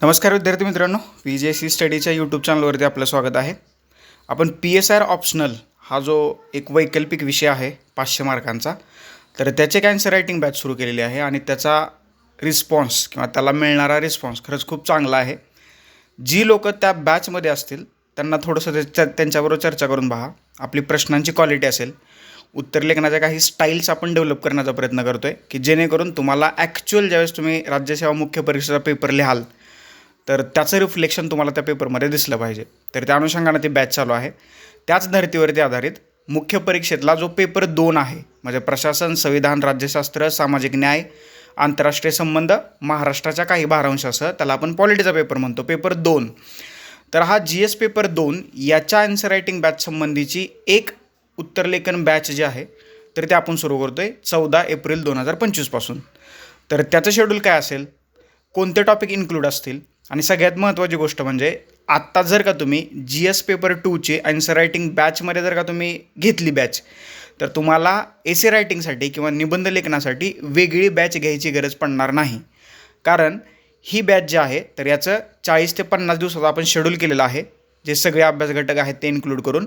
नमस्कार विद्यार्थी मित्रांनो पी जे सी स्टडीच्या यूट्यूब चॅनलवरती आपलं स्वागत आहे. आपण पी एस आर ऑप्शनल हा जो एक वैकल्पिक विषय आहे पाचशे मार्कांचा तर त्याचे कॅन्सर रायटिंग बॅच सुरू केलेली आहे आणि त्याचा रिस्पॉन्स किंवा त्याला मिळणारा रिस्पॉन्स खरंच खूप चांगला आहे. जी लोक त्या बॅचमध्ये असतील त्यांना थोडंसं त्याच्या त्यांच्याबरोबर चर्चा करून पहा आपली प्रश्नांची क्वालिटी असेल. उत्तर लेखनाच्या काही स्टाईल्स आपण डेव्हलप करण्याचा प्रयत्न करतो आहे की जेणेकरून तुम्हाला ॲक्च्युअल ज्यावेळेस तुम्ही राज्यसेवा मुख्य परीक्षेचा पेपर लिहाल तर त्याचं रिफ्लेक्शन तुम्हाला त्या पेपरमध्ये दिसलं पाहिजे. तर त्या अनुषंगानं ती बॅच चालू आहे. त्याच धर्तीवरती आधारित मुख्य परीक्षेतला जो पेपर दोन आहे म्हणजे प्रशासन संविधान राज्यशास्त्र सामाजिक न्याय आंतरराष्ट्रीय संबंध महाराष्ट्राच्या काही भारांशासह त्याला आपण पॉलिटीचा पेपर म्हणतो पेपर दोन. तर हा जी एस पेपर दोन याच्या आन्सर रायटिंग बॅच संबंधीची एक उत्तरलेखन बॅच जी आहे तर ते आपण सुरू करतो आहे चौदा एप्रिल दोन हजार पंचवीसपासून तर त्याचं शेड्यूल काय असेल? कोणते टॉपिक इन्क्लूड असतील? आणि सगळ्यात महत्त्वाची गोष्ट म्हणजे आत्ता जर का तुम्ही जी एस पेपर टूची आन्सर रायटिंग बॅचमध्ये जर का तुम्ही घेतली बॅच तर तुम्हाला एसे रायटिंगसाठी किंवा निबंध लेखनासाठी वेगळी बॅच घ्यायची गरज पडणार नाही. कारण ही बॅच जी आहे तर याचं चाळीस ते पन्नास दिवसात आपण शेड्यूल केलेलं आहे जे सगळे अभ्यास घटक आहेत ते इन्क्लूड करून.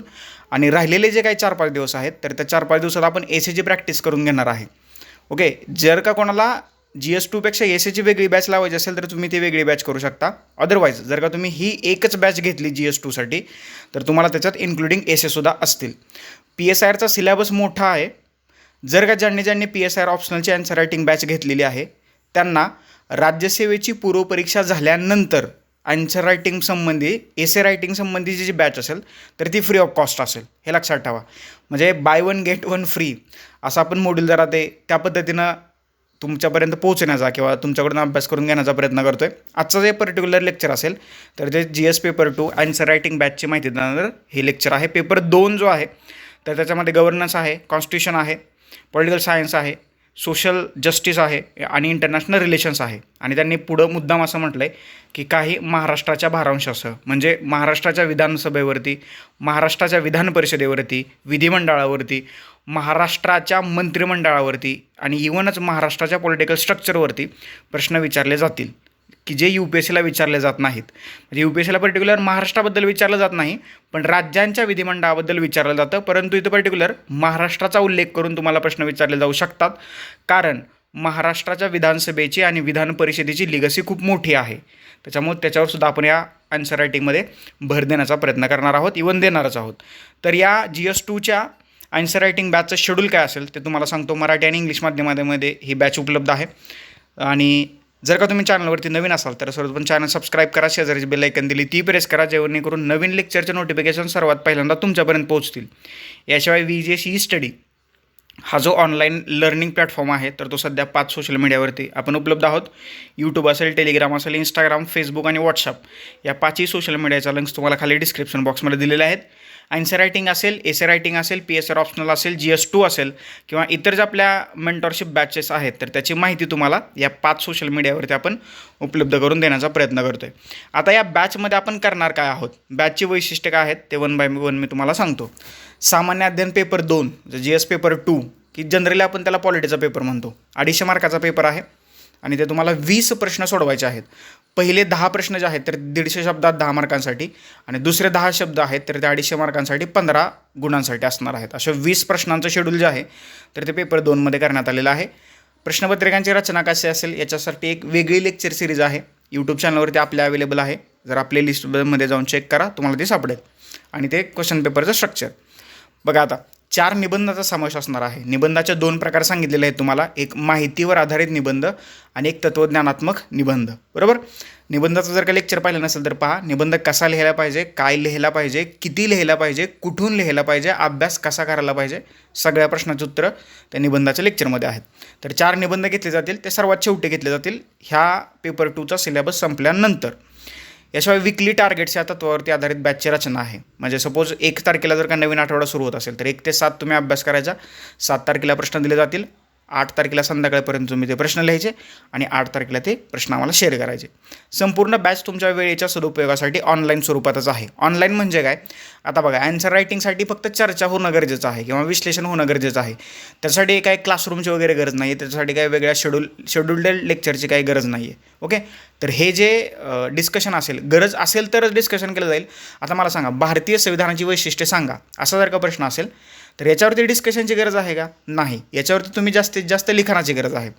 आणि राहिलेले जे काही चार पाच दिवस आहेत तर त्या चार पाच दिवसात आपण एसीची प्रॅक्टिस करून घेणार आहे. ओके जर का कोणाला जी एस टूपेक्षा एस एची वेगळी बॅच लावायची असेल तर तुम्ही ती वेगळी बॅच करू शकता. अदरवाईज जर का तुम्ही ही एकच बॅच घेतली जी एस टूसाठी तर तुम्हाला त्याच्यात इन्क्लुडिंग एस एसुद्धा असतील. पी एस आय आरचा सिलेबस मोठा आहे. जर का ज्यांनी ज्यांनी पी एस आय आर ऑप्शनलची आन्सर रायटिंग बॅच घेतलेली आहे त्यांना राज्यसेवेची पूर्वपरीक्षा झाल्यानंतर आन्सर रायटिंग संबंधी एसे रायटिंग संबंधीची जी बॅच असेल तर ती फ्री ऑफ कॉस्ट असेल. हे लक्षात ठेवा. म्हणजे buy one get one free असं आपण मोडील जरा ते त्या पद्धतीनं तुमच्यापर्यंत पोहोचण्याचा किंवा तुमच्याकडून अभ्यास करून घेण्याचा प्रयत्न करतो आहे आजचं जे पर्टिक्युलर लेक्चर असेल तर ते G S paper two answer writing बॅचची माहिती देणार हे लेक्चर आहे. पेपर दोन जो आहे तर त्याच्यामध्ये गव्हर्नन्स आहे कॉन्स्टिट्यूशन आहे पॉलिटिकल सायन्स आहे सोशल जस्टिस आहे आणि इंटरनॅशनल रिलेशन्स आहे. आणि त्यांनी पुढं मुद्दाम असं म्हटलं आहे की काही महाराष्ट्राच्या भारांशासह म्हणजे महाराष्ट्राच्या विधानसभेवरती महाराष्ट्राच्या विधान परिषदेवरती विधिमंडळावरती महाराष्ट्राच्या मंत्रिमंडळावरती आणि इव्हनच महाराष्ट्राच्या पॉलिटिकल स्ट्रक्चरवरती प्रश्न विचारले जातील. की जे यू पी एस सीला विचारले जात नाहीत. म्हणजे यू पी एस सीला पर्टिक्युलर महाराष्ट्राबद्दल विचारलं जात नाही पण राज्यांच्या विधिमंडळाबद्दल विचारलं जातं परंतु इथं पर्टिक्युलर महाराष्ट्राचा उल्लेख करून तुम्हाला प्रश्न विचारले जाऊ शकतात. कारण महाराष्ट्राच्या विधानसभेची आणि विधान परिषदेची लिगसी खूप मोठी आहे. त्याच्यामुळे त्याच्यावर सुद्धा आपण या आन्सर रायटिंगमध्ये भर देण्याचा प्रयत्न करणार आहोत इवन देणारच आहोत. तर या जी एस टूच्या आन्सर रायटिंग बॅचचं शेड्यूल काय असेल ते तुम्हाला सांगतो. मराठी आणि इंग्लिश माध्यमामध्ये ही बॅच उपलब्ध आहे. आणि जर का तुम्ही चॅनलवरती नवीन असाल तर सर्वप्रथम चॅनल सबस्क्राईब करा. शेजारीची बेल ऐकन दिली ती प्रेस करा जेणेकरून नवीन लेक्चरचे नोटिफिकेशन सर्वात पहिल्यांदा तुमच्यापर्यंत पोहोचतील. याशिवाय व्ही जे सी स्टडी हा जो ऑनलाईन लर्निंग प्लॅटफॉर्म आहे तर तो सध्या पाच सोशल मीडियावरती आपण उपलब्ध आहोत. यूट्यूब असेल टेलिग्राम असेल इंस्टाग्राम फेसबुक आणि व्हॉट्सअप या पाचही सोशल मीडियाच्या लिंक्स तुम्हाला खाली डिस्क्रिप्शन बॉक्समध्ये दिलेले आहेत. आन्सर रायटिंग असेल एसे रायटिंग असेल पी एस आर ऑप्शनल असेल जी एस टू असेल किंवा इतर ज्या आपल्या मेंटॉरशिप बॅचेस आहेत तर त्याची माहिती तुम्हाला या पाच सोशल मीडियावरती आपण उपलब्ध करून देण्याचा प्रयत्न करतो आहे आता या बॅचमध्ये आपण करणार काय आहोत? बॅचची वैशिष्ट्य काय आहेत ते वन बाय वन मी तुम्हाला सांगतो. सामान्य अध्ययन पेपर दोन जी एस पेपर टू की जनरली आपण त्याला पॉलिटीचा पेपर म्हणतो. अडीचशे मार्काचा पेपर आहे आणि ते तुम्हाला वीस प्रश्न सोडवायचे आहेत. पहिले दहा प्रश्न जे आहेत तर दीडशे शब्दात दहा मार्कांसाठी आणि दुसरे दहा शब्द आहेत तर ते अडीचशे मार्कांसाठी पंधरा गुणांसाठी असणार आहेत. अशा वीस प्रश्नांचं शेड्यूल जे आहे तर ते पेपर दोनमध्ये करण्यात आलेलं आहे. प्रश्नपत्रिकांची रचना कशी असेल याच्यासाठी एक वेगळी लेक्चर सिरीज आहे. यूट्यूब चॅनलवरती आपल्या अवेलेबल आहे. जर आपल्या लिस्टमध्ये जाऊन चेक करा तुम्हाला ते सापडेल. आणि ते क्वेश्चन पेपरचं स्ट्रक्चर बघा आता चार निबंधाचा समावेश असणार आहे. निबंधाचे दोन प्रकार सांगितलेले आहेत तुम्हाला. एक माहितीवर आधारित निबंध आणि एक तत्त्वज्ञानात्मक निबंध. बरोबर? निबंधाचं जर का लेक्चर पाहिलं नसेल तर पहा निबंध कसा लिहायला पाहिजे काय लिहायला पाहिजे किती लिहायला पाहिजे कुठून लिहायला पाहिजे अभ्यास कसा करायला पाहिजे सगळ्या प्रश्नाचं उत्तरं त्या निबंधाच्या लेक्चरमध्ये आहेत. तर चार निबंध घेतले जातील ते सर्वात शेवटी घेतले जातील ह्या पेपर टूचा सिलेबस संपल्यानंतर. याशिवाय विकली टार्गेट्स या तत्वावरती आधारित बॅचची रचना आहे. म्हणजे सपोज एक तारखेला जर का नवीन आठवडा सुरू होत असेल तर एक ते सात तुम्ही अभ्यास करायचा. सात तारखेला प्रश्न दिले जातील. आठ तारखेला संध्याकाळपर्यंत तुम्ही ते प्रश्न लिहायचे आणि आठ तारखेला ते प्रश्न आम्हाला शेअर करायचे. संपूर्ण बॅच तुमच्या वेळेच्या सदुपयोगासाठी ऑनलाईन स्वरूपातच आहे. ऑनलाईन म्हणजे काय? आता बघा ॲन्सर रायटिंगसाठी फक्त चर्चा होणं गरजेचं आहे किंवा विश्लेषण होणं गरजेचं आहे. त्यासाठी काय क्लासरूमची वगैरे गरज नाही आहे त्याच्यासाठी काय वेगळ्या शेड्यूल शेड्युल्ड लेक्चरची काही गरज नाही आहे ओके तर हे जे डिस्कशन असेल गरज असेल तरच डिस्कशन केलं जाईल. आता मला सांगा भारतीय संविधानाची वैशिष्ट्ये सांगा. असा जर का प्रश्न असेल तर याच्यावरती डिस्कशनची गरज आहे का? नाही. याच्यावरती तुम्ही जास्तीत जास्त लिखाणाची गरज आहे.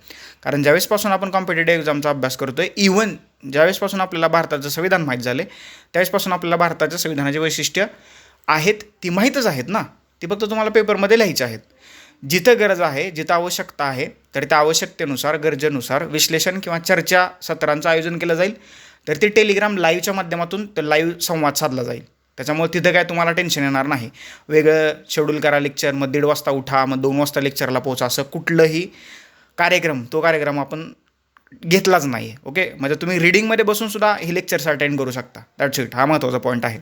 कारण ज्यावेळेसपासून आपण कॉम्पिटेटिव्ह एक्झामचा अभ्यास करतो आहे इव्हन ज्यावेळेसपासून आपल्याला भारताचं संविधान माहीत झाले त्यावेळेसपासून आपल्याला भारताच्या संविधानाची वैशिष्ट्य आहेत ती माहीतच आहेत ना. ती फक्त तुम्हाला पेपरमध्ये लिहायची आहेत. जिथं गरज आहे जिथं आवश्यकता आहे तर त्या आवश्यकतेनुसार गरजेनुसार विश्लेषण किंवा चर्चा सत्रांचं आयोजन केलं जाईल. तर ते टेलिग्राम लाईव्हच्या माध्यमातून तर लाईव्ह संवाद साधला जाईल. त्याच्यामुळे तिथं काय तुम्हाला टेन्शन येणार नाही. वेगळं शेड्यूल करा लेक्चर मग दीड वाजता उठा मग दोन वाजता लेक्चरला पोहोचा असं कुठलंही कार्यक्रम तो कार्यक्रम आपण घेतलाच नाही आहे ओके म्हणजे तुम्ही रिडिंगमध्ये बसूनसुद्धा हे लेक्चर्स अटेंड करू शकता. दॅट्स इट हा महत्त्वाचा पॉईंट आहे.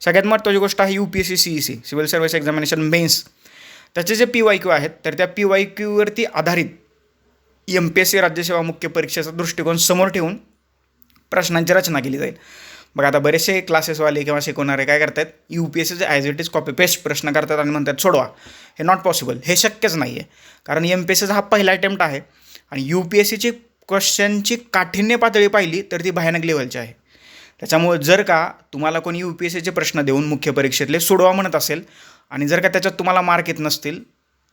सगळ्यात महत्त्वाची गोष्ट आहे U P S C C E C civil service examination mains त्याचे जे पी वाय क्यू आहेत तर त्या पी वाय क्यूवरती आधारित एम पी एस सी राज्यसेवा मुख्य परीक्षेचा दृष्टिकोन समोर ठेवून प्रश्नांची रचना केली जाईल. बघा आता बरेचसे क्लासेसवाले किंवा शिकवणारे काय करतात? यू पी एस सीचे as it is copy paste प्रश्न करतात आणि म्हणतात सोडवा. हे नॉट पॉसिबल हे शक्यच नाही आहे कारण एम पी एस सीचा हा पहिला अटेम्प्ट आहे आणि यू पी एस सीची क्वेश्चनची काठिण्य पातळी पाहिली तर ती भयानक लेवलची आहे. त्याच्यामुळे जर का तुम्हाला कोणी यू पी एस सीचे प्रश्न देऊन मुख्य परीक्षेतले सोडवा म्हणत असेल आणि जर का त्याच्यात तुम्हाला मार्क येत नसतील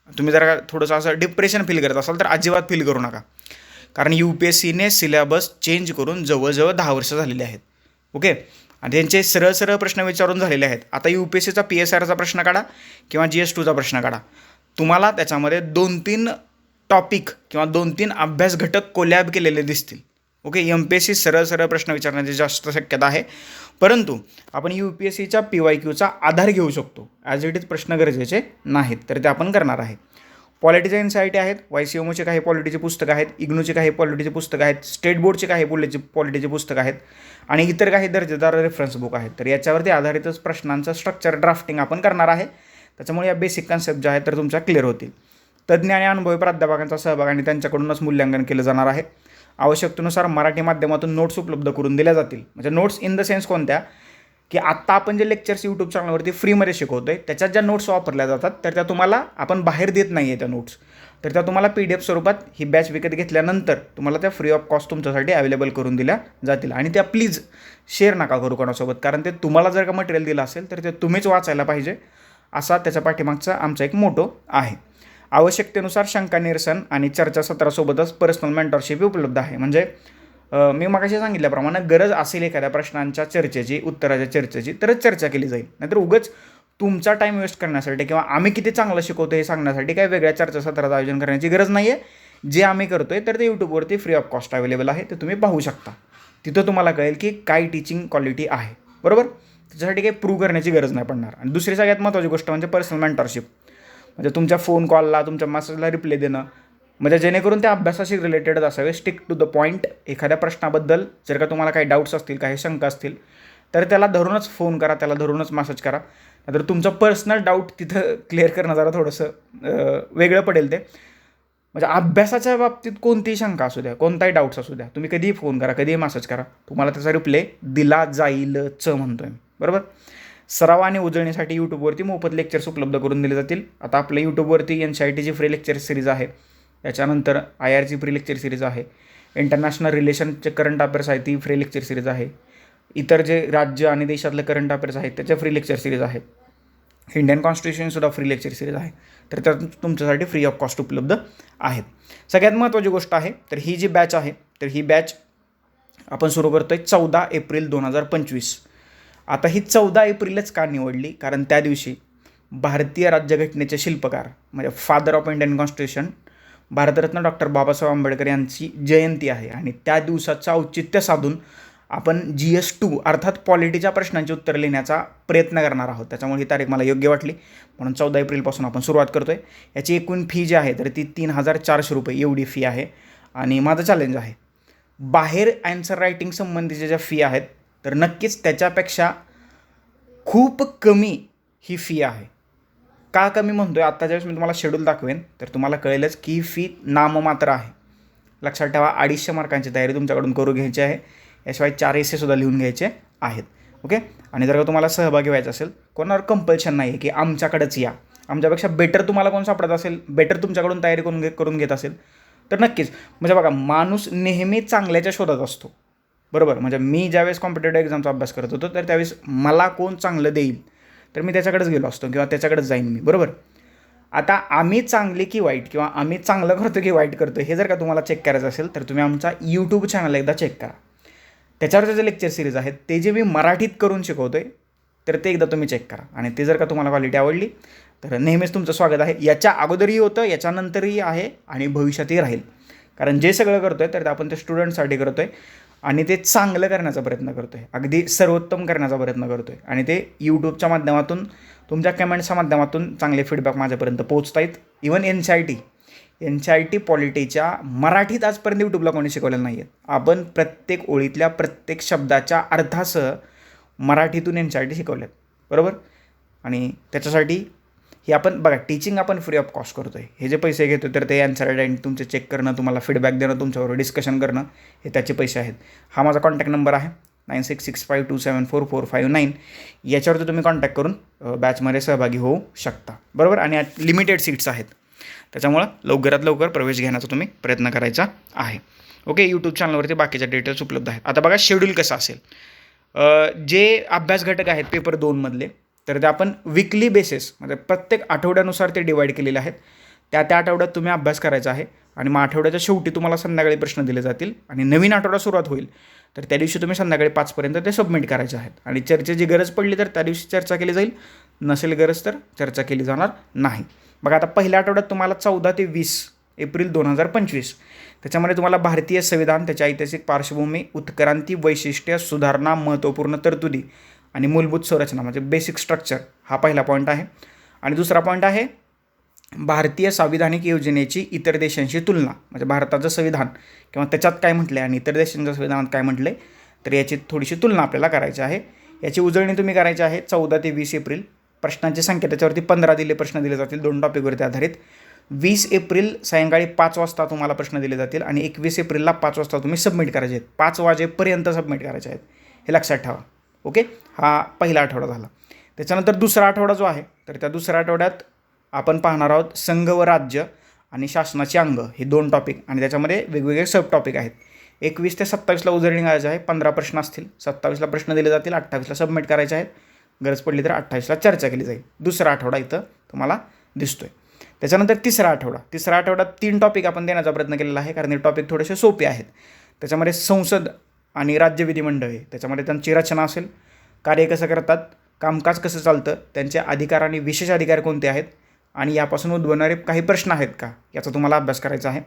तुम्ही जर का थोडंसं असं डिप्रेशन फील करत असाल तर अजिबात फील करू नका. कारण यू पी एस सीने सिलेबस चेंज करून जवळजवळ दहा वर्ष झालेले आहेत. ओके? आणि त्यांचे सरळ सरळ प्रश्न विचारून झालेले आहेत. आता यू पी एस सीचा पी एस आरचा प्रश्न काढा किंवा जी एस टूचा प्रश्न काढा. तुम्हाला त्याच्यामध्ये दोन तीन टॉपिक किंवा दोन तीन अभ्यास घटक कोलॅब केलेले दिसतील. Okay? M P S C सरळ सरळ प्रश्न विचारण्याची जास्त शक्यता आहे. परंतु आपण यू पी एस सीच्या पी वाय क्यूचा आधार घेऊ शकतो. ॲज इट इज प्रश्न गरजेचे नाहीत. तर ते आपण करणार आहे. पॉलिटीच्या एनसायटी आहेत वाय सी एमओचे काही पॉलिटीचे पुस्तकं आहेत इग्नूचे काही पॉलिटीचे पुस्तकं आहेत स्टेट बोर्डचे काही पॉलिटी पॉलिटीचे पुस्तकं आहेत आणि इतर काही दर्जेदार रेफरन्स बुक आहेत. तर याच्यावरती आधारितच प्रश्नांचं स्ट्रक्चर ड्राफ्टिंग आपण करणार आहे. त्याच्यामुळे या बेसिक कन्सेप्ट ज्या आहेत तर तुमच्या क्लिअर होतील. तज्ज्ञ आणि अनुभवी प्राध्यापकांचा सहभाग आणि त्यांच्याकडूनच मूल्यांकन केलं जाणार आहे. आवश्यकतेनुसार मराठी माध्यमातून नोट्स उपलब्ध करून दिल्या जातील. म्हणजे नोट्स इन द सेन्स कोणत्या? की आत्ता आपण जे लेक्चर्स यूट्यूब चॅनलवरती फ्रीमध्ये शिकवतो आहे त्याच्यात ज्या नोट्स वापरल्या जातात तर त्या तुम्हाला आपण बाहेर देत नाही आहे त्या नोट्स तर त्या तुम्हाला पी डी एफ स्वरूपात ही बॅच विकत घेतल्यानंतर तुम्हाला त्या फ्री ऑफ कॉस्ट तुमच्यासाठी अवेलेबल करून दिल्या जातील. आणि त्या प्लीज शेअर नका करू कोणासोबत कारण ते तुम्हाला जर का मटेरियल दिलं असेल तर ते तुम्हीच वाचायला पाहिजे. असा त्याच्या पाठीमागचा आमचा एक मोटो आहे. आवश्यकतेनुसार शंका निरसन आणि चर्चासत्रासोबतच पर्सनल मेंटॉरशिप उपलब्ध आहे. म्हणजे मी मगाशी सांगितल्याप्रमाणे गरज असेल एखाद्या प्रश्नांच्या चर्चेची उत्तराच्या चर्चेची तरच चर्चा केली जाईल. नाहीतर उगच तुमचा टाईम वेस्ट करण्यासाठी किंवा आम्ही किती चांगलं शिकवतो हे सांगण्यासाठी काही वेगळ्या चर्चासत्राचं आयोजन करण्याची गरज नाही आहे जे आम्ही करतो आहे तर ते यूट्यूबवरती फ्री ऑफ कॉस्ट अवेलेबल आहे ते तुम्ही पाहू शकता. तिथं तुम्हाला कळेल की काय टीचिंग क्वालिटी आहे. बरोबर? त्याच्यासाठी काही प्रूव्ह करण्याची गरज नाही पडणार. आणि दुसरी सगळ्यात महत्त्वाची गोष्ट म्हणजे पर्सनल मेंटरशिप म्हणजे तुमच्या फोन कॉलला तुमच्या मेसेजला रिप्लाय देणं म्हणजे जेणेकरून त्या अभ्यासाशी रिलेटेडच असावे. स्टिक टू द पॉईंट एखाद्या प्रश्नाबद्दल जर का तुम्हाला काही डाऊट्स असतील काही शंका असतील तर त्याला धरूनच फोन करा त्याला धरूनच मॅसेज करा. तर तुमचं पर्सनल डाऊट तिथं क्लिअर करणं जरा थोडंसं वेगळं पडेल ते. म्हणजे अभ्यासाच्या बाबतीत कोणतीही शंका असू द्या कोणताही डाऊट्स असू द्या तुम्ही कधीही फोन करा कधीही मॅसेज करा. तुम्हाला त्याचा रिप्ले दिला जाईलच म्हणतो आहे बरोबर? सराव आणि उजळणीसाठी यूट्यूबवरती मोफत लेक्चर्स उपलब्ध करून दिले जातील. आता आपल्या यूट्यूबवरती एन सी आय टीची फ्री लेक्चर सिरीज आहे. त्याच्यानंतर आय आरची फ्री लेक्चर सिरीज आहे. इंटरनॅशनल रिलेशनचे करंट अफेअर्स आहे ती फ्री लेक्चर सिरीज आहे. इतर जे राज्य आणि देशातले करंट अफेअर्स आहेत त्याच्या फ्री लेक्चर सिरीज आहेत इंडियन कॉन्स्टिट्युशनसुद्धा फ्री लेक्चर सिरीज आहे. तर त्या तुमच्यासाठी फ्री ऑफ कॉस्ट उपलब्ध आहेत. सगळ्यात महत्त्वाची गोष्ट आहे तर ही जी बॅच आहे तर ही बॅच आपण सुरू करतो आहे चौदा एप्रिल दोन हजार पंचवीस. आता ही चौदा एप्रिलच का निवडली? कारण त्या दिवशी भारतीय राज्यघटनेचे शिल्पकार म्हणजे father of Indian constitution Bharat Ratna doctor Babasaheb Ambedkar यांची जयंती आहे. आणि त्या दिवसाचं औचित्य साधून आपण जी एस टू अर्थात पॉलिटीच्या प्रश्नांची उत्तर लिहिण्याचा प्रयत्न करणार आहोत. त्याच्यामुळे ही तारीख मला योग्य वाटली. म्हणून चौदा एप्रिलपासून आपण सुरुवात करतो आहे याची एकूण फी जी आहे तर ती तीन हजार चारशे रुपये एवढी फी आहे. आणि माझं चॅलेंज आहे. बाहेर ॲन्सर रायटिंग संबंधीच्या ज्या फी आहेत तर नक्कीच त्याच्यापेक्षा खूप कमी ही फी आहे. का कमी म्हणतो आहे आत्ता ज्यावेळेस मी तुम्हाला शेड्यूल दाखवेन तर तुम्हाला कळेलच की ही फी नाममात्र आहे. लक्षात ठेवा अडीचशे मार्कांची तयारी तुमच्याकडून करू घ्यायची आहे. याशिवाय चार एसेसुद्धा लिहून घ्यायचे आहेत. ओके? आणि जर का तुम्हाला सहभागी व्हायचं असेल कोणावर कंपल्शन नाही आहे की आमच्याकडेच या. आमच्यापेक्षा बेटर तुम्हाला कोण सापडत असेल बेटर तुमच्याकडून तयारी करून घे करून घेत असेल तर नक्कीच. म्हणजे बघा माणूस नेहमी चांगल्याच्या शोधात असतो. बरोबर? म्हणजे मी ज्यावेळेस कॉम्पिटेटिव्ह एक्झामचा अभ्यास करत होतो तर त्यावेळेस मला कोण चांगलं देईल? तर मी त्याच्याकडेच गेलो असतो किंवा त्याच्याकडेच जाईन मी बरोबर? आता आम्ही चांगले की वाईट किंवा आम्ही चांगलं करतो की वाईट करतो हे जर का तुम्हाला चेक करायचं असेल तर तुम्ही आमचा यूट्यूब चॅनल एकदा चेक करा. त्याच्यावर जे लेक्चर सिरीज आहेत ते जे मी मराठीत करून शिकवतो आहे तर ते एकदा तुम्ही चेक करा. आणि ते जर का तुम्हाला क्वालिटी आवडली तर नेहमीच तुमचं स्वागत आहे. याच्या अगोदरही होतं याच्यानंतरही आहे आणि भविष्यातही राहील. कारण जे सगळं करतो आहे तर ते आपण ते स्टुडंटसाठी करतो आहे आणि ते चांगलं करण्याचा प्रयत्न करतो आहे अगदी सर्वोत्तम करण्याचा प्रयत्न करतो आहे आणि ते यूट्यूबच्या माध्यमातून तुमच्या कमेंट्सच्या माध्यमातून चांगले फीडबॅक माझ्यापर्यंत पोहोचत आहेत even N C I T N C I T पॉलिटीच्या मराठीत आजपर्यंत यूट्यूबला कोणी शिकवलेलं नाही आहेत आपण प्रत्येक ओळीतल्या प्रत्येक शब्दाच्या अर्थासह मराठीतून एन सी आय टी शिकवल्यात बरोबर? आणि त्याच्यासाठी हे आपण बघा टीचिंग आपण फ्री ऑफ कॉस्ट करतो आहे हे जे पैसे घेतो तर ते आन्सर आणि तुमचे चेक करणं तुम्हाला फीडबॅक देणं तुमच्यावर डिस्कशन करणं हे त्याचे पैसे आहेत. हा माझा कॉन्टॅक्ट नंबर आहे nine six six five two seven four four five nine याच्यावरती तुम्ही कॉन्टॅक्ट करून बॅचमध्ये सहभागी होऊ शकता. बरोबर? आणि लिमिटेड सीट्स आहेत. त्याच्यामुळं लवकरात लवकर प्रवेश घेण्याचा तुम्ही प्रयत्न करायचा आहे. ओके यूट्यूब चॅनलवरती बाकीच्या डिटेल्स उपलब्ध आहेत. आता बघा शेड्यूल कसं असेल? जे अभ्यास घटक आहेत पेपर दोनमधले तर ते आपण विकली बेसिस म्हणजे प्रत्येक आठवड्यानुसार ते डिवाईड केलेले आहेत. त्या त्या आठवड्यात तुम्ही अभ्यास करायचा आहे आणि मग आठवड्याच्या शेवटी तुम्हाला संध्याकाळी प्रश्न दिले जातील आणि नवीन आठवडा सुरुवात होईल. तर त्या दिवशी तुम्ही संध्याकाळी पाचपर्यंत ते सबमिट करायचे आहेत. आणि चर्चेची गरज पडली तर त्या दिवशी चर्चा केली जाईल. नसेल गरज तर चर्चा केली जाणार नाही. बघा आता पहिल्या आठवड्यात तुम्हाला चौदा ते वीस एप्रिल दोन हजार पंचवीस. त्याच्यामध्ये तुम्हाला भारतीय संविधान त्याच्या ऐतिहासिक पार्श्वभूमी उत्क्रांती वैशिष्ट्य सुधारणा महत्त्वपूर्ण तरतुदी आणि मूलभूत संरचना म्हणजे बेसिक स्ट्रक्चर हा पहिला पॉईंट आहे. आणि दुसरा पॉईंट आहे भारतीय संविधानिक योजनेची इतर देशांशी तुलना म्हणजे भारताचं संविधान किंवा त्याच्यात काय म्हटलं आणि इतर देशांच्या संविधानात काय म्हटलं तर याची थोडीशी तुलना आपल्याला करायची आहे. याची उजळणी तुम्ही करायची आहे चौदा ते वीस एप्रिल. प्रश्नांची संख्या त्याच्यावरती पंधरा दिले प्रश्न दिले जातील दोन टॉपिकवरती आधारित. वीस एप्रिल सायंकाळी पाच वाजता तुम्हाला प्रश्न दिले जातील आणि एकवीस एप्रिलला पाच वाजता तुम्ही सबमिट करायचे आहेत. पाच वाजेपर्यंत सबमिट करायचे आहेत. हे लक्षात ठेवा. ओके? हा पहिला आठवडा झाला. त्याच्यानंतर दुसरा आठवडा जो आहे तर त्या दुसऱ्या आठवड्यात आपण पाहणार आहोत संघ व राज्य आणि शासनाचे अंग. हे दोन टॉपिक आणि त्याच्यामध्ये वेगवेगळे सब टॉपिक आहेत. एकवीस ते सत्तावीसला उजळणी करायचं आहे पंधरा प्रश्न असतील. सत्तावीसला प्रश्न दिले जातील अठ्ठावीसला सबमिट करायचे आहेत. गरज पडली तर अठ्ठावीसला चर्चा केली जाईल. दुसरा आठवडा इथं तुम्हाला दिसतोय. त्याच्यानंतर तिसरा आठवडा. तिसरा आठवड्यात तीन टॉपिक आपण देण्याचा प्रयत्न केलेला आहे कारण हे टॉपिक थोडेसे सोपे आहेत. त्याच्यामध्ये संसद आणि राज्य विधिमंडळ आहे. त्याच्यामध्ये त्यांची रचना असेल. कार्य कसं करतात? कामकाज कसं चालतं? त्यांचे अधिकार आणि विशेष अधिकार कोणते आहेत? आणि यापासून उद्भवणारे काही प्रश्न आहेत का? याचा तुम्हाला अभ्यास करायचा आहे.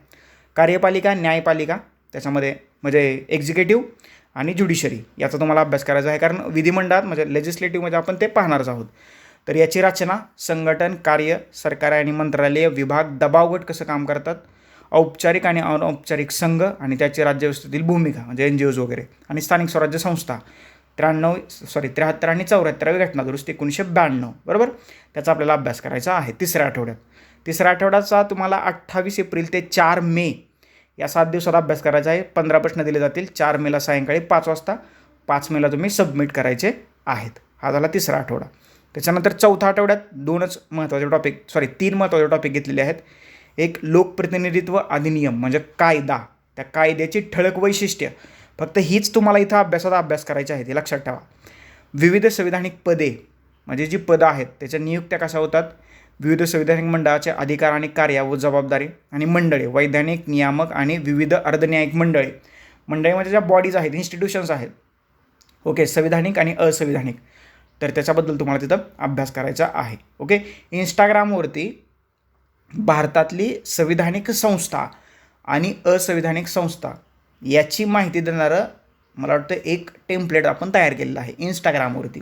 कार्यपालिका न्यायपालिका त्याच्यामध्ये म्हणजे एक्झिक्युटिव्ह आणि ज्युडिशरी याचा तुम्हाला अभ्यास करायचा आहे. कारण विधिमंडळात म्हणजे लेजिस्लेटिव्हमध्ये आपण ते पाहणारच आहोत. तर याची रचना संघटन कार्य सरकार आणि मंत्रालय विभाग दबावगट कसं काम करतात? औपचारिक आणि अनौपचारिक संघ आणि त्याची राज्यव्यवस्थेतील भूमिका म्हणजे एन जी ओज वगैरे आणि स्थानिक स्वराज्य संस्था. त्र्याण्णव सॉरी त्र्याहत्तर आणि चौऱ्याहत्तरावी घटना दुरुस्त एकोणीसशे ब्याण्णव बरोबर? त्याचा आपल्याला अभ्यास करायचा आहे तिसऱ्या आठवड्यात. तिसऱ्या आठवड्याचा तुम्हाला अठ्ठावीस एप्रिल ते चार मे या सात दिवसात अभ्यास करायचा आहे. पंधरा प्रश्न दिले जातील. चार मेला सायंकाळी पाच वाजता. पाच मेला तुम्ही सबमिट करायचे आहेत. हा झाला तिसरा आठवडा. त्याच्यानंतर चौथ्या आठवड्यात दोनच महत्त्वाचे टॉपिक सॉरी तीन महत्त्वाचे टॉपिक घेतलेले आहेत. एक लोकप्रतिनिधित्व अधिनियम म्हणजे कायदा. त्या कायद्याची ठळक वैशिष्ट्य. फक्त हीच तुम्हाला इथं अभ्यासाचा अभ्यास करायची आहे ते लक्षात ठेवा. विविध संविधानिक पदे म्हणजे जी पदं आहेत त्याच्या नियुक्त्या कशा होतात? विविध संविधानिक मंडळाचे अधिकार आणि कार्य व जबाबदारी आणि मंडळे वैधानिक नियामक आणि विविध अर्धन्यायिक मंडळे. मंडळीमध्ये म्हणजे ज्या बॉडीज आहेत इन्स्टिट्यूशन्स आहेत. ओके संविधानिक आणि असंविधानिक. तर त्याच्याबद्दल तुम्हाला तिथं अभ्यास करायचा आहे. ओके इंस्टाग्रामवरती भारतातली संविधानिक संस्था आणि असंविधानिक संस्था याची माहिती देणारं मला वाटतं एक टेम्पलेट आपण तयार केलेलं आहे इंस्टाग्रामवरती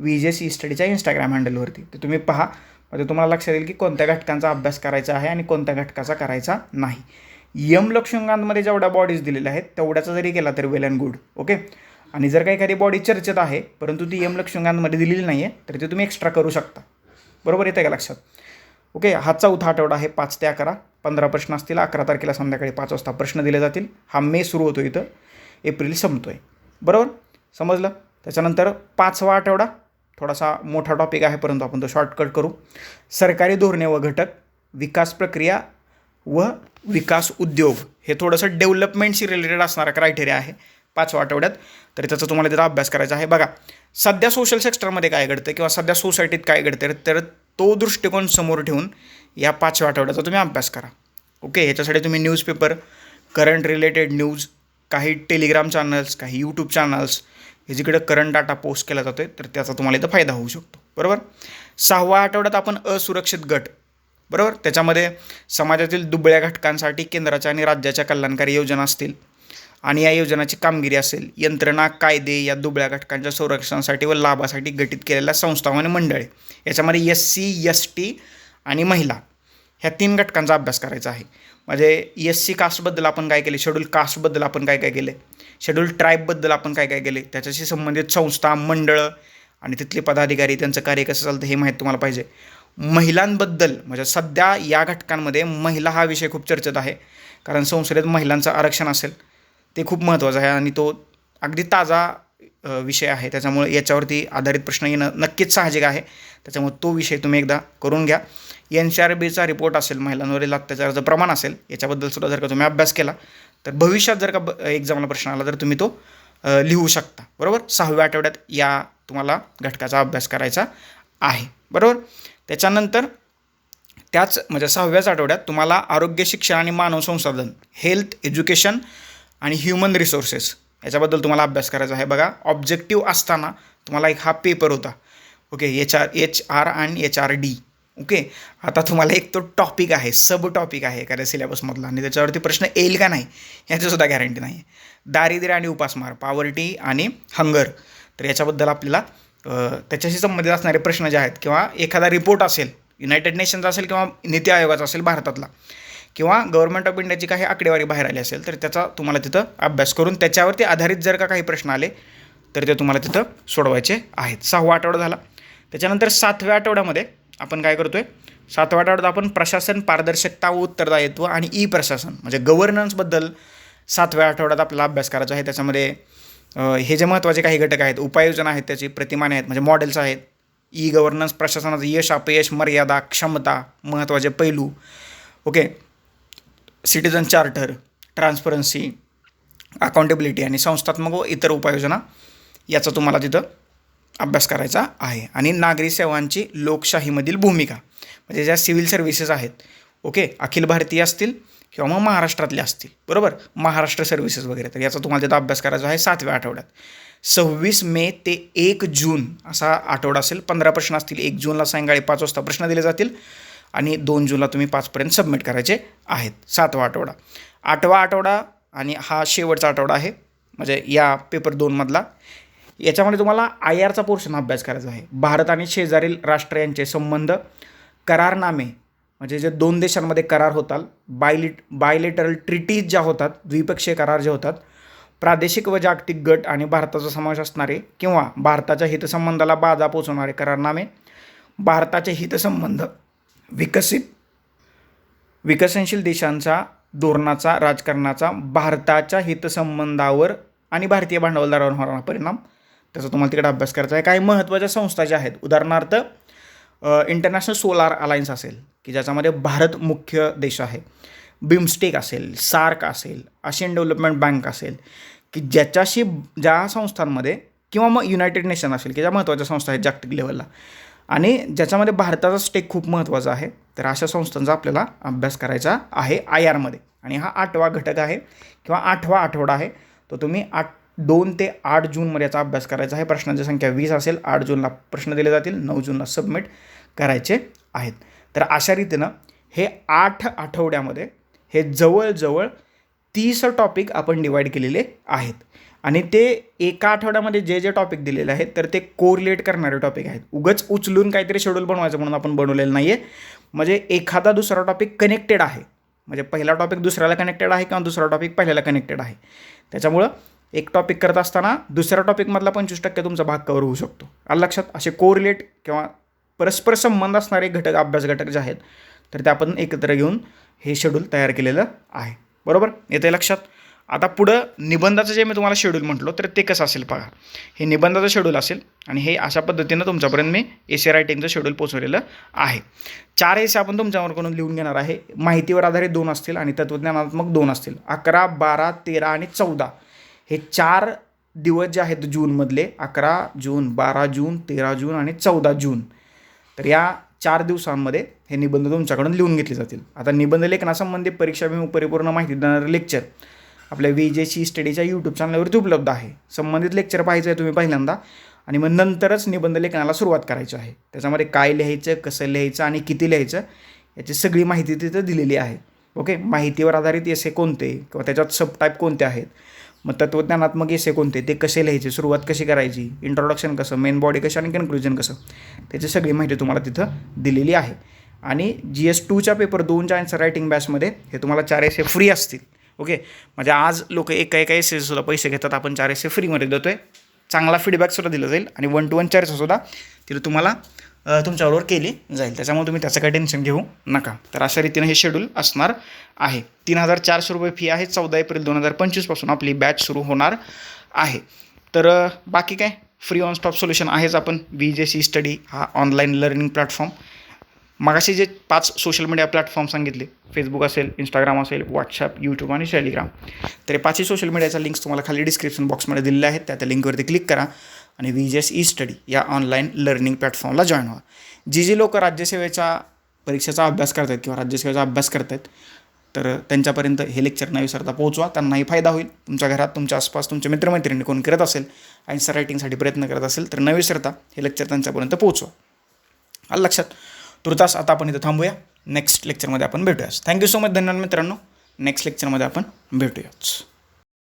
व्ही जे सी स्टडीच्या इंस्टाग्राम हँडलवरती ते तुम्ही पहा. म्हणजे तुम्हाला लक्षात येईल की कोणत्या घटकांचा अभ्यास करायचा आहे आणि कोणत्या घटकाचा करायचा नाही. यम लक्षुंगांमध्ये जेवढ्या बॉडीज दिलेल्या आहेत तेवढ्याचा जरी केला तरी वेल अँड गुड ओके आणि जर काही एखादी बॉडी चर्चेत आहे परंतु ती यम लक्षुंगांमध्ये दिलेली नाही आहे तर ते तुम्ही एक्स्ट्रा करू शकता. बरोबर येतं का लक्षात? ओके हा चौथा आठवडा आहे पाच ते अकरा. पंधरा प्रश्न असतील अकरा तारखेला संध्याकाळी पाच वाजता प्रश्न दिले जातील. हा मे सुरू होतो इथं. एप्रिल संपतो आहे बरोबर? समजलं? त्याच्यानंतर पाचवा आठवडा. थोडासा मोठा टॉपिक आहे परंतु आपण तो शॉर्टकट करू. सरकारी धोरणे व घटक विकास प्रक्रिया व विकास उद्योग. हे थोडंसं डेव्हलपमेंटशी रिलेटेड असणारा क्रायटेरिया आहे. पाचव्या आठवड्यात. तर त्याचा तुम्हाला तिथं अभ्यास करायचा आहे. बघा सध्या सोशल सेक्टरमध्ये काय घडतं किंवा सध्या सोसायटीत काय घडतं तर तो दृष्टिकोन समोर ठेवून या पाचव्या आठवड्याचा तुम्ही अभ्यास करा. ओके ह्याच्यासाठी तुम्ही न्यूजपेपर करंट रिलेटेड न्यूज काही टेलिग्राम चॅनल्स काही यूट्यूब चॅनल्स हे जिकडे करंट डाटा पोस्ट केला जातो आहे तर त्याचा तुम्हाला इथं फायदा होऊ शकतो. बरोबर? सहाव्या आठवड्यात आपण असुरक्षित गट. बरोबर? त्याच्यामध्ये समाजातील दुबळ्या घटकांसाठी केंद्राच्या आणि राज्याच्या कल्याणकारी योजना असतील. आणि या योजनाची कामगिरी असेल यंत्रणा कायदे या दुबळ्या घटकांच्या संरक्षणासाठी व लाभासाठी गठीत केलेल्या संस्था आणि मंडळे. याच्यामध्ये एस सी एस टी आणि महिला ह्या तीन घटकांचा अभ्यास करायचा आहे. म्हणजे एस सी कास्टबद्दल आपण काय केले? शेड्यूल कास्टबद्दल आपण काय काय केले? शेड्यूल ट्राईबबद्दल आपण काय काय केले? त्याच्याशी संबंधित संस्था मंडळं आणि तिथले पदाधिकारी त्यांचं कार्य कसं चालतं हे माहीत तुम्हाला पाहिजे. महिलांबद्दल म्हणजे सध्या या घटकांमध्ये महिला हा विषय खूप चर्चेत आहे. कारण संसदेत महिलांचं आरक्षण असेल ते खूप महत्त्वाचं आहे आणि तो अगदी ताजा विषय आहे. त्याच्यामुळे याच्यावरती आधारित प्रश्न येणं नक्कीच साहजिक आहे. त्याच्यामुळे तो विषय तुम्ही एकदा करून घ्या. एन सी आर बीचा रिपोर्ट असेल महिलांवरील अत्याचाराचं प्रमाण असेल याच्याबद्दल सुद्धा जर का तुम्ही अभ्यास केला तर भविष्यात जर का ब एक्झामला प्रश्न आला तर तुम्ही तो लिहू शकता. बरोबर? सहाव्या आठवड्यात या तुम्हाला घटकाचा अभ्यास करायचा आहे. बरोबर? त्याच्यानंतर त्याच म्हणजे सहाव्याच आठवड्यात तुम्हाला आरोग्य शिक्षण आणि मानव संसाधन हेल्थ एज्युकेशन आणि ह्युमन रिसोर्सेस याच्याबद्दल तुम्हाला अभ्यास करायचा आहे. बघा ऑब्जेक्टिव्ह असताना तुम्हाला एक हा पेपर होता. Okay H R H R आणि एच आर डी ओके आता तुम्हाला एक तो टॉपिक आहे सब टॉपिक आहे एखाद्या सिलेबसमधला आणि त्याच्यावरती प्रश्न येईल का नाही याचीसुद्धा गॅरंटी नाही. आहे दारिद्र्य आणि उपासमार पॉवर्टी आणि हंगर तर याच्याबद्दल आपल्याला त्याच्याशी संबंधित असणारे प्रश्न जे आहेत किंवा एखादा रिपोर्ट असेल युनायटेड नेशनचा असेल किंवा नीती आयोगाचा असेल भारतातला किंवा गव्हर्नमेंट ऑफ इंडियाची काही आकडेवारी बाहेर आली असेल तर त्याचा तुम्हाला तिथं अभ्यास करून त्याच्यावरती आधारित जर का काही प्रश्न आले तर ते तुम्हाला तिथं सोडवायचे आहेत. सहावा आठवडा झाला. त्याच्यानंतर सातव्या आठवड्यामध्ये आपण काय करतोय? सातव्या आठवड्यात आपण प्रशासन पारदर्शकता व उत्तरदायित्व आणि ई प्रशासन म्हणजे गव्हर्नन्सबद्दल सातव्या आठवड्यात आपल्याला अभ्यास करायचा आहे. त्याच्यामध्ये हे जे महत्त्वाचे काही घटक आहेत उपाययोजना आहेत त्याची प्रतिमाने आहेत म्हणजे मॉडेल्स आहेत. ई गव्हर्नन्स प्रशासनाचं यश अपयश मर्यादा क्षमता महत्त्वाचे पैलू. Okay? Citizen charter transparency accountability आणि संस्थात्मक व इतर उपाययोजना याचा तुम्हाला तिथं अभ्यास करायचा आहे. आणि नागरी सेवांची लोकशाहीमधील भूमिका म्हणजे ज्या सिव्हिल सर्व्हिसेस आहेत ओके अखिल भारतीय असतील किंवा मग महाराष्ट्रातले असतील बरोबर? महाराष्ट्र सर्व्हिसेस वगैरे. तर याचा तुम्हाला तिथं अभ्यास करायचा आहे सातव्या आठवड्यात. सव्वीस मे ते एक जून असा आठवडा असेल पंधरा प्रश्न असतील एक जूनला सायंकाळी पाच वाजता प्रश्न दिले जातील. आणि दोन जूनला तुम्ही पाचपर्यंत सबमिट करायचे आहेत. सातवा आठवडा. आठवा आठवडा आणि हा शेवटचा आठवडा आहे. म्हणजे या पेपर दोनमधला याच्यामध्ये तुम्हाला आय आरचा पोर्शन अभ्यास करायचा आहे. भारत आणि शेजारील राष्ट्र यांचे संबंध करारनामे म्हणजे जे दोन देशांमध्ये करार होतात बायलिट बायलेटरल ट्रिटीज ज्या होतात द्विपक्षीय करार जे होतात प्रादेशिक व जागतिक गट आणि भारताचा समावेश असणारे किंवा भारताच्या हितसंबंधाला बाधा पोचवणारे करारनामे भारताचे हितसंबंध विकसित विकसनशील देशांचा धोरणाचा राजकारणाचा भारताच्या हितसंबंधावर आणि भारतीय भांडवलदारावर होणारा परिणाम. त्याचा तुम्हाला तिकडे अभ्यास करायचा आहे. काही महत्त्वाच्या संस्था ज्या आहेत उदाहरणार्थ इंटरनॅशनल सोलार अलायन्स असेल की ज्याच्यामध्ये भारत मुख्य देश आहे. बिमस्टेक असेल सार्क असेल आशियन डेव्हलपमेंट बँक असेल की ज्याच्याशी ज्या संस्थांमध्ये किंवा मग युनायटेड नेशन असेल की ज्या महत्त्वाच्या संस्था आहेत जागतिक लेवलला आणि ज्याच्यामध्ये भारताचा स्टेक खूप महत्त्वाचा आहे तर अशा संस्थांचा आपल्याला अभ्यास करायचा आहे आय आरमध्ये आणि हा आठवा घटक आहे किंवा आठवा आठवडा आहे तो तुम्ही आठ दोन ते आठ जूनमध्ये याचा अभ्यास करायचा आहे. प्रश्नांची संख्या वीस असेल आठ जूनला प्रश्न दिले जातील नऊ जूनला सबमिट करायचे आहेत. तर अशा रीतीनं हे आठ आठवड्यामध्ये हे जवळजवळ तीस टॉपिक आपण डिवाईड केलेले आहेत. आणि ते एका आठवड्यामध्ये जे जे टॉपिक दिलेले आहेत तर ते कोरिलेट करणारे टॉपिक आहेत. उगच उचलून काहीतरी शेड्यूल बनवायचं म्हणून आपण बनवलेलं नाही आहे म्हणजे एखादा दुसरा टॉपिक कनेक्टेड आहे. म्हणजे पहिला टॉपिक दुसऱ्याला कनेक्टेड आहे किंवा दुसरा टॉपिक पहिल्याला कनेक्टेड आहे. त्याच्यामुळं एक टॉपिक करत असताना दुसऱ्या टॉपिकमधला पंचवीस टक्के तुमचा भाग कवर होऊ शकतो. आलं लक्षात? असे कोरिलेट किंवा परस्पर संबंध असणारे घटक अभ्यास घटक जे आहेत तर ते आपण एकत्र घेऊन हे शेड्यूल तयार केलेलं आहे. बरोबर? येते लक्षात? आता पुढं निबंधाचं जे मी तुम्हाला शेड्यूल म्हटलो तर ते कसं असेल बघा हे निबंधाचं शेड्यूल असेल आणि हे अशा पद्धतीनं तुमच्यापर्यंत मी एसे रायटिंगचं शेड्यूल पोचवलेलं आहे. चार एसे आपण तुमच्यावरकडून लिहून घेणार आहे. माहितीवर आधारित दोन असतील आणि तत्त्वज्ञानात्मक दोन असतील. अकरा बारा तेरा आणि चौदा. हे चार दिवस जे आहेत जूनमधले अकरा जून बारा जून तेरा जून आणि चौदा जून. तर या चार दिवसांमध्ये हे निबंध तुमच्याकडून लिहून घेतले जातील. आता निबंध लेखनासंबंधी परीक्षाभिमुख परिपूर्ण माहिती देणारं लेक्चर आपल्या वी जे सी स्टडीच्या यूट्यूब चॅनलवरती उपलब्ध आहे. संबंधित लेक्चर पाहायचं आहे तुम्ही पहिल्यांदा. आणि मग नंतरच निबंध लेखनाला सुरुवात करायची आहे. त्याच्यामध्ये काय लिहायचं कसं लिहायचं आणि किती लिहायचं याची सगळी माहिती तिथं दिलेली आहे. ओके? माहितीवर आधारित एसे कोणते किंवा त्याच्यात सब टाईप कोणते आहेत? मग तत्वज्ञानात्मक एसे कोणते? ते कसे लिहायचे? सुरुवात कशी करायची? इंट्रोडक्शन कसं? मेन बॉडी कसं आणि कन्क्लुजन कसं? त्याची सगळी माहिती तुम्हाला तिथं दिलेली आहे. आणि जी एस टूच्या पेपर दोनच्या आन्सर रायटिंग बॅचमध्ये हे तुम्हाला चार एसे फ्री असतील. ओके? म्हणजे आज लोक एका एका एसे सुद्धा पैसे घेतात आपण चार एसे फ्रीमध्ये देतो आहे चांगला फीडबॅकसुद्धा दिला जाईल आणि वन टू वन सुद्धा तिथं तुम्हाला तुमच्याबरोबर केली जाईल. त्याच्यामुळे तुम्ही त्याचं काही टेन्शन घेऊ नका. तर अशा रीतीने हे शेड्यूल असणार आहे. तीन हजार चारशे रुपये फी आहे. चौदा एप्रिल दोन हजार पंचवीसपासून आपली बॅच सुरू होणार आहे. तर बाकी काय? फ्री ऑन स्टॉप सोल्युशन आहेच आपण. व्ही जे सी स्टडी हा ऑनलाईन लर्निंग प्लॅटफॉर्म मगाशी जे पाच सोशल मीडिया प्लॅटफॉर्म सांगितले फेसबुक असेल इंस्टाग्राम असेल व्हॉट्सअप यूट्यूब आणि टेलिग्राम तर हे पाचही सोशल मीडियाच्या लिंक्स तुम्हाला खाली डिस्क्रिप्शन बॉक्समध्ये दिलेल्या आहेत. त्या त्या लिंकवरती क्लिक करा आणि V G S E study या ऑनलाईन लर्निंग प्लॅटफॉर्मला जॉईन व्हा. जी जी लोक राज्यसेवेच्या परीक्षेचा अभ्यास करत आहेत किंवा राज्यसेवेचा अभ्यास करत आहेत तर त्यांच्यापर्यंत हे लेक्चर न विसरता पोहोचवा. त्यांनाही फायदा होईल. तुमच्या घरात तुमच्या आसपास तुमच्या मित्रमैत्रिणी कोण करत असेल आन्सर रायटिंगसाठी प्रयत्न करत असेल तर न विसरता हे लेक्चर त्यांच्यापर्यंत पोहोचवा. आलं लक्षात? तुर्तास आता आपण इथं थांबूया. नेक्स्ट लेक्चरमध्ये आपण भेटूयाच. थँक्यू सो मच धन्यवाद मित्रांनो. नेक्स्ट लेक्चरमध्ये आपण भेटूयाच.